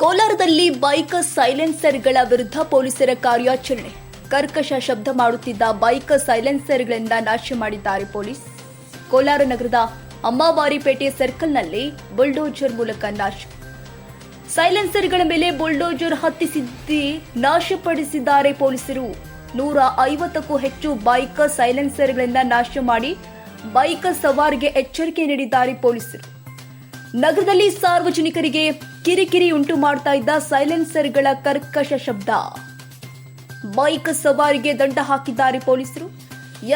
ಕೋಲಾರದಲ್ಲಿ ಬೈಕ್ ಸೈಲೆನ್ಸರ್ಗಳ ವಿರುದ್ಧ ಪೊಲೀಸರ ಕಾರ್ಯಾಚರಣೆ. ಕರ್ಕಶ ಶಬ್ದ ಮಾಡುತ್ತಿದ್ದ ಬೈಕ್ ಸೈಲೆನ್ಸರ್ಗಳಿಂದ ನಾಶ ಮಾಡಿದ್ದಾರೆ ಪೊಲೀಸ್. ಕೋಲಾರ ನಗರದ ಅಮ್ಮಾವಾರಿಪೇಟೆ ಸರ್ಕಲ್ನಲ್ಲಿ ಬುಲ್ಡೋಜರ್ ಮೂಲಕ ನಾಶ. ಸೈಲೆನ್ಸರ್ಗಳ ಮೇಲೆ ಬುಲ್ಡೋಜರ್ ಹತ್ತಿಸಿದ್ದಿ ನಾಶಪಡಿಸಿದ್ದಾರೆ ಪೊಲೀಸರು. ನೂರ ಐವತ್ತಕ್ಕೂ ಹೆಚ್ಚು ಬೈಕ್ ಸೈಲೆನ್ಸರ್ಗಳಿಂದ ನಾಶ ಮಾಡಿ ಬೈಕ್ ಸವಾರಿಗೆ ಎಚ್ಚರಿಕೆ ನೀಡಿದ್ದಾರೆ ಪೊಲೀಸರು. ನಗರದಲ್ಲಿ ಸಾರ್ವಜನಿಕರಿಗೆ ಕಿರಿಕಿರಿ ಉಂಟು ಮಾಡ್ತಾ ಇದ್ದ ಸೈಲೆನ್ಸರ್ಗಳ ಕರ್ಕಶ ಶಬ್ದ. ಬೈಕ್ ಸವಾರಿಗೆ ದಂಡ ಹಾಕಿದ್ದಾರೆ ಪೊಲೀಸರು.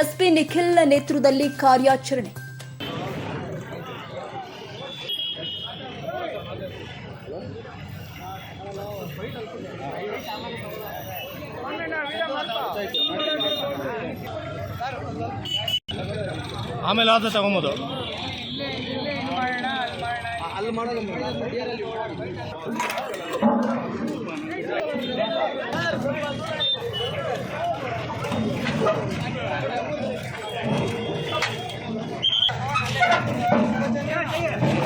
ಎಸ್ಪಿ ನಿಖಿಲ್ ನೇತೃತ್ವದಲ್ಲಿ ಕಾರ್ಯಾಚರಣೆ. ಆಮೇಲೆ ಆದ ತಗೊಂಬೋದು. Yeah, yeah.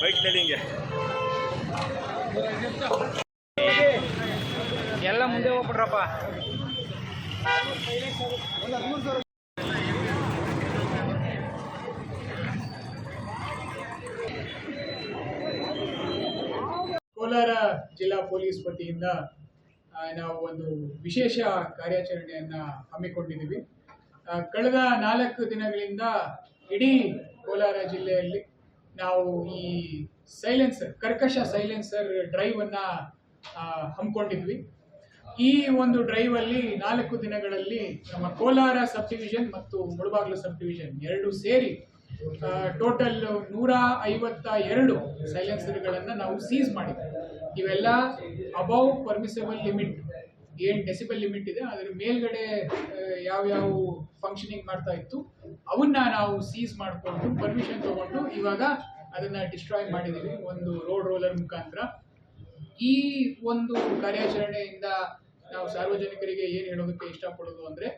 ಬೈಕ್ ಹಿಂಗೆ ಎಲ್ಲ ಮುಂದೆ ಹೋಗ್ಬಿಟ್ರಪ್ಪ ಕೋಲಾರ ಜಿಲ್ಲಾ ಪೊಲೀಸ್ ವತಿಯಿಂದ ನಾವು ಒಂದು ವಿಶೇಷ ಕಾರ್ಯಾಚರಣೆಯನ್ನ ಹಮ್ಮಿಕೊಂಡಿದ್ದೀವಿ. ಕಳೆದ ನಾಲ್ಕು ದಿನಗಳಿಂದ ಇಡೀ ಕೋಲಾರ ಜಿಲ್ಲೆಯಲ್ಲಿ ನಾವು ಈ ಸೈಲೆನ್ಸರ್, ಕರ್ಕಶ ಸೈಲೆನ್ಸರ್ ಡ್ರೈವ್ ಅನ್ನ ಹಮ್ಮಿಕೊಂಡಿದ್ವಿ. ಈ ಒಂದು ಡ್ರೈವ್ ಅಲ್ಲಿ ನಾಲ್ಕು ದಿನಗಳಲ್ಲಿ ನಮ್ಮ ಕೋಲಾರ ಸಬ್ ಡಿವಿಷನ್ ಮತ್ತು ಮುಳಬಾಗಿಲು ಸಬ್ ಡಿವಿಷನ್ ಎರಡು ಸೇರಿ ಟೋಟಲ್ ನೂರ ಐವತ್ತ ಎರಡು ಸೈಲೆನ್ಸರ್ಗಳನ್ನು ನಾವು ಸೀಸ್ ಮಾಡಿದ್ವಿ. ಇವೆಲ್ಲ ಅಬೌವ್ ಪರ್ಮಿಸಬಲ್ ಲಿಮಿಟ್ ಏನು ಡೆಸಿಬಲ್ ಲಿಮಿಟ್ ಇದೆ, ಅದರ ಮೇಲ್ಗಡೆ ಯಾವ್ಯಾವ ಯಾವ ಫಂಕ್ಷನಿಂಗ್ ಮಾಡ್ತಾ ಇತ್ತು, ಅವನ್ನ ನಾವು ಸೀಸ್ ಮಾಡಿಕೊಂಡು ಪರ್ಮಿಷನ್ ತಗೊಂಡು ಇವಾಗ ಅದನ್ನು ಡಿಸ್ಟ್ರಾಯ್ ಮಾಡಿದ್ದೀವಿ, ಒಂದು ರೋಡ್ ರೋಲರ್ ಮುಖಾಂತರ. ಈ ಒಂದು ಕಾರ್ಯಾಚರಣೆಯಿಂದ ನಾವು ಸಾರ್ವಜನಿಕರಿಗೆ ಏನು ಹೇಳೋದಕ್ಕೆ ಇಷ್ಟಪಡೋದು ಅಂದ್ರೆ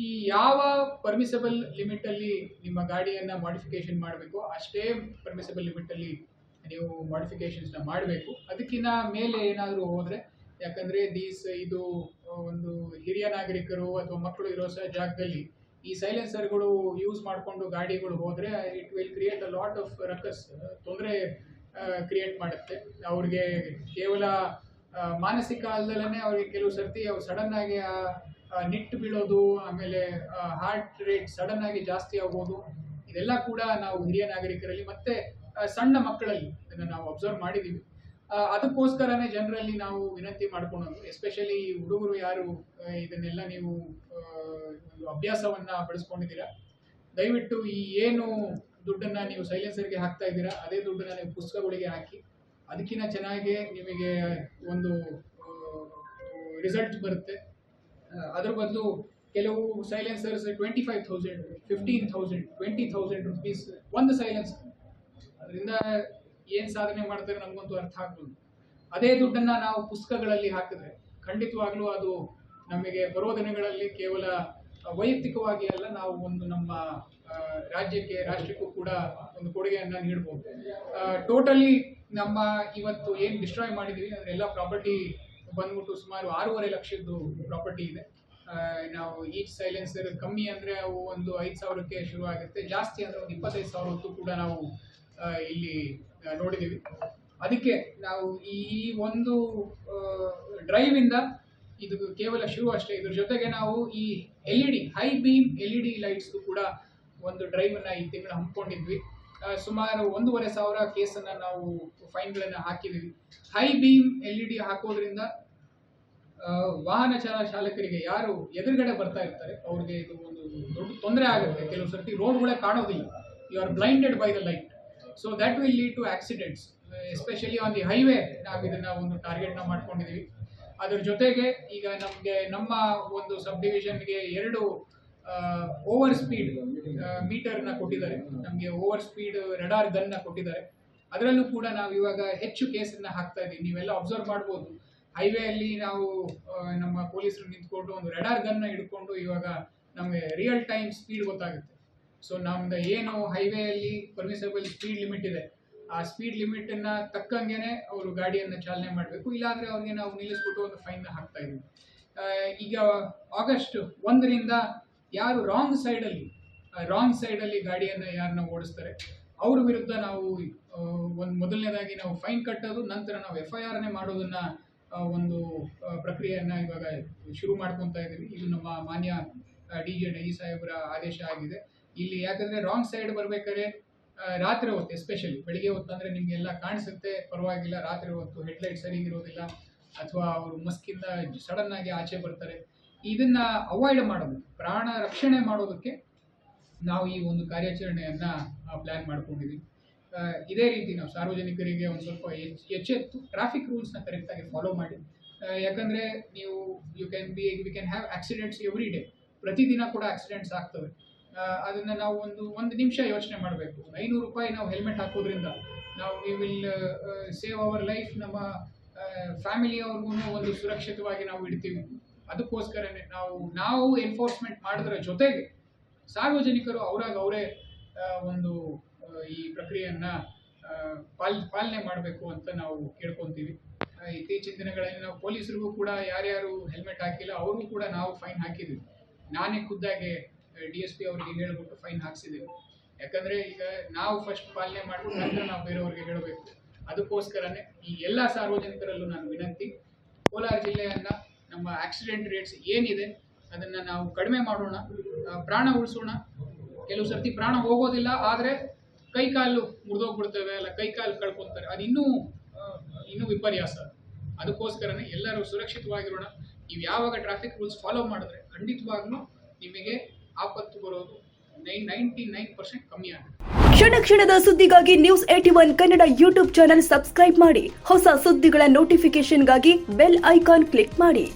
ಈ ಯಾವ ಪರ್ಮಿಸಬಲ್ ಲಿಮಿಟ್ ಅಲ್ಲಿ ನಿಮ್ಮ ಗಾಡಿಯನ್ನ ಮಾಡಿಫಿಕೇಶನ್ ಮಾಡಬೇಕು ಅಷ್ಟೇ ಪರ್ಮಿಸಬಲ್ ಲಿಮಿಟ್ ಅಲ್ಲಿ ನೀವು ಮಾಡಿಫಿಕೇಶನ್ಸ್ನ ಮಾಡಬೇಕು. ಅದಕ್ಕಿಂತ ಮೇಲೆ ಏನಾದರೂ ಹೋದರೆ ಯಾಕಂದ್ರೆ ದೀಸ್ ಇದು ಒಂದು ಹಿರಿಯ ನಾಗರಿಕರು ಅಥವಾ ಮಕ್ಕಳು ಇರೋ ಜಾಗದಲ್ಲಿ ಈ ಸೈಲೆನ್ಸರ್ಗಳು ಯೂಸ್ ಮಾಡಿಕೊಂಡು ಗಾಡಿಗಳು ಹೋದರೆ it will create a lot of ruckus ತೊಂದರೆ ಕ್ರಿಯೇಟ್ ಮಾಡುತ್ತೆ. ಅವ್ರಿಗೆ ಕೇವಲ ಮಾನಸಿಕ ಅಲ್ಲದಲ್ಲೇ ಅವ್ರಿಗೆ ಕೆಲವು ಸರ್ತಿ ಅವ್ರು ಸಡನ್ ಆಗಿ ಆ, ಆ, ನಿಟ್ಟು ಬೀಳೋದು ಆಮೇಲೆ ಹಾರ್ಟ್ ರೇಟ್ ಸಡನ್ ಆಗಿ ಜಾಸ್ತಿ ಆಗೋದು ಇದೆಲ್ಲ ಕೂಡ ನಾವು ಹಿರಿಯ ನಾಗರಿಕರಲ್ಲಿ ಮತ್ತೆ ಸಣ್ಣ ಮಕ್ಕಳಲ್ಲಿ ಇದನ್ನು ನಾವು ಅಬ್ಸರ್ವ್ ಮಾಡಿದೀವಿ. ಆ, ಅದಕ್ಕೋಸ್ಕರನೇ ಜನರಲ್ಲಿ ನಾವು ವಿನಂತಿ ಮಾಡ್ಕೊಳೋದು ಎಸ್ಪೆಷಲಿ ಹುಡುಗರು ಯಾರು ಇದನ್ನೆಲ್ಲ ನೀವು ಒಂದು ಅಭ್ಯಾಸವನ್ನ ಬೆಳೆಸ್ಕೊಂಡಿದ್ದೀರಾ? ದಯವಿಟ್ಟು ಈ ಏನು ದುಡ್ಡನ್ನ ನೀವು ಸೈಲೆನ್ಸರ್ಗೆ ಹಾಕ್ತಾ ಇದ್ದೀರಾ ಅದೇ ದುಡ್ಡನ್ನ ನೀವು ಪುಸ್ತಕಗಳಿಗೆ ಹಾಕಿ ಅದಕ್ಕಿಂತ ಚೆನ್ನಾಗಿ ನಿಮಗೆ ಒಂದು ರಿಸಲ್ಟ್ ಬರುತ್ತೆ. ಅದ್ರ ಬದಲು ಕೆಲವು silencers twenty five thousand fifteen thousand twenty thousand rupees ಒಂದು ಸೈಲೆನ್ಸ್ ಅದರಿಂದ ಏನು ಸಾಧನೆ ಮಾಡ್ತಾರೆ ನಮಗಂತೂ ಅರ್ಥ ಆಗ್ಬೋದು. ಅದೇ ದುಡ್ಡನ್ನ ನಾವು ಪುಸ್ತಕಗಳಲ್ಲಿ ಹಾಕಿದ್ರೆ ಖಂಡಿತವಾಗ್ಲೂ ಅದು ನಮಗೆ ಬರೋ ದಿನಗಳಲ್ಲಿ ಕೇವಲ ವೈಯಕ್ತಿಕವಾಗಿ ಅಲ್ಲ, ನಾವು ಒಂದು ನಮ್ಮ ರಾಜ್ಯಕ್ಕೆ, ರಾಷ್ಟ್ರಕ್ಕೂ ಕೂಡ ಒಂದು ಕೊಡುಗೆಯನ್ನ ನೀಡಬಹುದು ಟೋಟಲಿ ನಮ್ಮ ಇವತ್ತು ಏನು ಡಿಸ್ಟ್ರಾಯ್ ಮಾಡಿದೀವಿ ಎಲ್ಲ ಪ್ರಾಪರ್ಟಿ ಬಂದ್ಬಿಟ್ಟು ಸುಮಾರು ಆರೂವರೆ ಲಕ್ಷದ್ದು ಪ್ರಾಪರ್ಟಿ ಇದೆ. ನಾವು ಈಚ್ ಸೈಲೆನ್ಸರ್ ಕಮ್ಮಿ ಅಂದರೆ ಅವು ಒಂದು ಐದು ಸಾವಿರಕ್ಕೆ ಶುರು ಆಗುತ್ತೆ. ಜಾಸ್ತಿ ಅಂದರೆ ಒಂದು ಇಪ್ಪತ್ತೈದು ಸಾವಿರ ಹೊತ್ತು ಕೂಡ ನಾವು ಇಲ್ಲಿ ನೋಡಿದ್ದೀವಿ. ಅದಕ್ಕೆ ನಾವು ಈ ಒಂದು ಡ್ರೈವಿಂದ ಇದು ಕೇವಲ ಶುರು ಅಷ್ಟೇ. ಇದ್ರ ಜೊತೆಗೆ ನಾವು ಈ L E D high beam L E D ಲೈಟ್ಸ್ದು ಕೂಡ ಒಂದು ಡ್ರೈವನ್ನ ಈ ತಿಂಗಳು ಹಮ್ಮಿಕೊಂಡಿದ್ವಿ. ಸುಮಾರು ಒಂದೂವರೆ ಸಾವಿರ ಕೇಸನ್ನು ನಾವು ಫೈನ್ಗಳನ್ನು ಹಾಕಿದ್ದೀವಿ. High beam L E D ಹಾಕೋದ್ರಿಂದ ವಾಹನ ಚಾಲ ಚಾಲಕರಿಗೆ ಯಾರು ಎದುರುಗಡೆ ಬರ್ತಾ ಇರ್ತಾರೆ, ಅವ್ರಿಗೆ ಇದು ಒಂದು ದೊಡ್ಡ ತೊಂದರೆ ಆಗುತ್ತೆ. ಕೆಲವು ಸರ್ತಿ ರೋಡ್ಗಳೇ ಕಾಣೋದಿಲ್ಲ. You are blinded by the light so that will lead to accidents especially on the highway ನಾವು ಇದನ್ನ ಒಂದು ಟಾರ್ಗೆಟ್ನ ಮಾಡ್ಕೊಂಡಿದ್ದೀವಿ ಅದ್ರ ಜೊತೆಗೆ ಈಗ ನಮಗೆ ನಮ್ಮ ಒಂದು ಸಬ್ ಡಿವಿಷನ್ಗೆ ಎರಡು ಓವರ್ ಸ್ಪೀಡ್ ಮೀಟರ್ನ ಕೊಟ್ಟಿದ್ದಾರೆ. ನಮಗೆ ಓವರ್ ಸ್ಪೀಡ್ ರೆಡಾರ್ ಗನ್ನ ಕೊಟ್ಟಿದ್ದಾರೆ. ಅದರಲ್ಲೂ ಕೂಡ ನಾವು ಇವಾಗ ಹೆಚ್ಚು ಕೇಸನ್ನ ಹಾಕ್ತಾ ಇದ್ದೀವಿ ನೀವೆಲ್ಲ ಅಬ್ಸರ್ವ್ ಮಾಡ್ಬೋದು. ಹೈವೇ ಅಲ್ಲಿ ನಾವು ನಮ್ಮ ಪೊಲೀಸರು ನಿಂತ್ಕೊಂಡು ಒಂದು ರೆಡಾರ್ ಗನ್ನ ಹಿಡ್ಕೊಂಡು ಇವಾಗ ನಮಗೆ ರಿಯಲ್ ಟೈಮ್ ಸ್ಪೀಡ್ ಗೊತ್ತಾಗುತ್ತೆ. ಸೊ ನಮ್ದು ಏನು ಹೈವೇ ಅಲ್ಲಿ ಪರ್ಮಿಸಬಲ್ ಸ್ಪೀಡ್ ಲಿಮಿಟ್ ಇದೆ, ಆ ಸ್ಪೀಡ್ ಲಿಮಿಟ್ ಅನ್ನ ತಕ್ಕಂಗೆನೆ ಅವರು ಗಾಡಿಯನ್ನ ಚಾಲನೆ ಮಾಡಬೇಕು. ಇಲ್ಲಾಂದ್ರೆ ಅವ್ರಿಗೆ ನಾವು ನಿಲ್ಲಿಸ್ಬಿಟ್ಟು ಒಂದು ಫೈನ್ ಹಾಕ್ತಾ ಇದೀವಿ ಈಗ ಆಗಸ್ಟ್ ಒಂದರಿಂದ ಯಾರು ರಾಂಗ್ ಸೈಡಲ್ಲಿ ರಾಂಗ್ ಸೈಡಲ್ಲಿ ಗಾಡಿಯನ್ನ ಯಾರನ್ನ ಓಡಿಸ್ತಾರೆ, ಅವ್ರ ವಿರುದ್ಧ ನಾವು ಒಂದು ಮೊದಲನೇದಾಗಿ ನಾವು ಫೈನ್ ಕಟ್ಟೋದು, ನಂತರ ನಾವು ಎಫ್ ಐ ಆರ್ನೇ ಮಾಡೋದನ್ನ ಒಂದು ಪ್ರಕ್ರಿಯೆಯನ್ನು ಇವಾಗ ಶುರು ಮಾಡ್ಕೊತಾ ಇದ್ದೀವಿ. ಇದು ನಮ್ಮ ಮಾನ್ಯ ಡಿ ಜೆ ಡಿ ಸಾಹೇಬರ ಆದೇಶ ಆಗಿದೆ. ಇಲ್ಲಿ ಯಾಕಂದ್ರೆ ರಾಂಗ್ ಸೈಡ್ ಬರಬೇಕಾದ್ರೆ ರಾತ್ರಿ ಹೊತ್ತು ಎಸ್ಪೆಷಲಿ ಬೆಳಿಗ್ಗೆ ಹೊತ್ತು ಅಂದ್ರೆ ನಿಮಗೆಲ್ಲ ಕಾಣಿಸುತ್ತೆ. ಪರವಾಗಿಲ್ಲ, ರಾತ್ರಿ ಹೊತ್ತು ಹೆಡ್ಲೈಟ್ ಸರಿಗಿರೋದಿಲ್ಲ ಅಥವಾ ಅವರು ಮಸ್ಕಿಂದ ಸಡನ್ ಆಗಿ ಆಚೆ ಬರ್ತಾರೆ. ಇದನ್ನ ಅವಾಯ್ಡ್ ಮಾಡೋದು, ಪ್ರಾಣ ರಕ್ಷಣೆ ಮಾಡೋದಕ್ಕೆ ನಾವು ಈ ಒಂದು ಕಾರ್ಯಾಚರಣೆಯನ್ನು ಪ್ಲಾನ್ ಮಾಡ್ಕೊಂಡಿದ್ದೀವಿ. ಇದೇ ರೀತಿ ನಾವು ಸಾರ್ವಜನಿಕರಿಗೆ ಒಂದು ಸ್ವಲ್ಪ ಎಚ್- ಎಚ್ಚೆತ್ತು ಟ್ರಾಫಿಕ್ ರೂಲ್ಸ್ನ ಕರೆಕ್ಟಾಗಿ ಫಾಲೋ ಮಾಡಿ. ಯಾಕಂದರೆ ನೀವು you can be we can have accidents every day ಪ್ರತಿದಿನ ಕೂಡ ಆಕ್ಸಿಡೆಂಟ್ಸ್ ಆಗ್ತವೆ. ಅದನ್ನು ನಾವು ಒಂದು ಒಂದು ನಿಮಿಷ ಯೋಚನೆ ಮಾಡಬೇಕು. ಐನೂರು ರೂಪಾಯಿ ನಾವು ಹೆಲ್ಮೆಟ್ ಹಾಕೋದ್ರಿಂದ ನಾವು we will save our life ನಮ್ಮ ಫ್ಯಾಮಿಲಿಯವ್ರಿಗೂ ಒಂದು ಸುರಕ್ಷಿತವಾಗಿ ನಾವು ಇಡ್ತೀವಿ. ಅದಕ್ಕೋಸ್ಕರನೇ ನಾವು ನಾವು ಎನ್ಫೋರ್ಸ್ಮೆಂಟ್ ಮಾಡಿದ್ರ ಜೊತೆಗೆ ಸಾರ್ವಜನಿಕರು ಅವ್ರಾಗ ಅವರೇ ಒಂದು ಈ ಪ್ರಕ್ರಿಯೆಯನ್ನ ಪಾಲ್, ಪಾಲನೆ ಮಾಡಬೇಕು ಅಂತ ನಾವು ಕೇಳ್ಕೊಂತೀವಿ. ಇತ್ತೀಚಿನ ದಿನಗಳಲ್ಲಿ ನಾವು ಪೊಲೀಸರಿಗೂ ಕೂಡ ಯಾರ್ಯಾರು ಹೆಲ್ಮೆಟ್ ಹಾಕಿಲ್ಲ, ಅವ್ರಿಗೂ ಕೂಡ ನಾವು ಫೈನ್ ಹಾಕಿದ್ವಿ. ನಾನೇ ಖುದ್ದಾಗೆ ಡಿ ಎಸ್ ಪಿ ಅವರಿಗೆ ಹೇಳ್ಬಿಟ್ಟು ಫೈನ್ ಹಾಕ್ಸಿದ್ದೀವಿ ಯಾಕಂದ್ರೆ ಈಗ ನಾವು ಫಸ್ಟ್ ಪಾಲನೆ ಮಾಡ್ಬಿಟ್ಟು ನಂತರ ನಾವು ಬೇರೆಯವ್ರಿಗೆ ಹೇಳಬೇಕು. ಅದಕ್ಕೋಸ್ಕರನೇ ಈ ಎಲ್ಲ ಸಾರ್ವಜನಿಕರಲ್ಲೂ ನಾನು ವಿನಂತಿ, ಕೋಲಾರ ಜಿಲ್ಲೆಯನ್ನ ನಮ್ಮ ಆಕ್ಸಿಡೆಂಟ್ ರೇಟ್ಸ್ ಏನಿದೆ, ಅದನ್ನ ನಾವು ಕಡಿಮೆ ಮಾಡೋಣ ಪ್ರಾಣ ಉಳಿಸೋಣ. ಕೆಲವು ಸರ್ತಿ ಪ್ರಾಣ ಹೋಗೋದಿಲ್ಲ, ಆದರೆ ಕೈ ಕಾಲು ಮುರಿದೋಗ್ಬಿಡ್ತವೆ ಅಲ್ಲ ಕೈ ಕಾಲು ಕಳ್ಕೊತಾರೆ. ಅದು ಇನ್ನೂ ಇನ್ನೂ ವಿಪರ್ಯಾಸ. ಅದಕ್ಕೋಸ್ಕರನೇ ಎಲ್ಲರೂ ಸುರಕ್ಷಿತವಾಗಿರೋಣ. ನೀವು ಯಾವಾಗ ಟ್ರಾಫಿಕ್ ರೂಲ್ಸ್ ಫಾಲೋ ಮಾಡಿದ್ರೆ ಖಂಡಿತವಾಗ್ಲೂ ನಿಮಗೆ ಆಪತ್ತು ಬರೋದು ನೈನ್ ನೈಂಟಿ ನೈನ್ ಪರ್ಸೆಂಟ್ ಕಮ್ಮಿ ಆಗುತ್ತೆ. ಕ್ಷಣ ಕ್ಷಣದ ಸುದ್ದಿಗಾಗಿ news at one Kannada YouTube channel subscribe ಮಾಡಿ. ಹೊಸ ಸುದ್ದಿಗಳ ನೋಟಿಫಿಕೇಶನ್ಗಾಗಿ ಬೆಲ್ ಐಕಾನ್ ಕ್ಲಿಕ್ ಮಾಡಿ.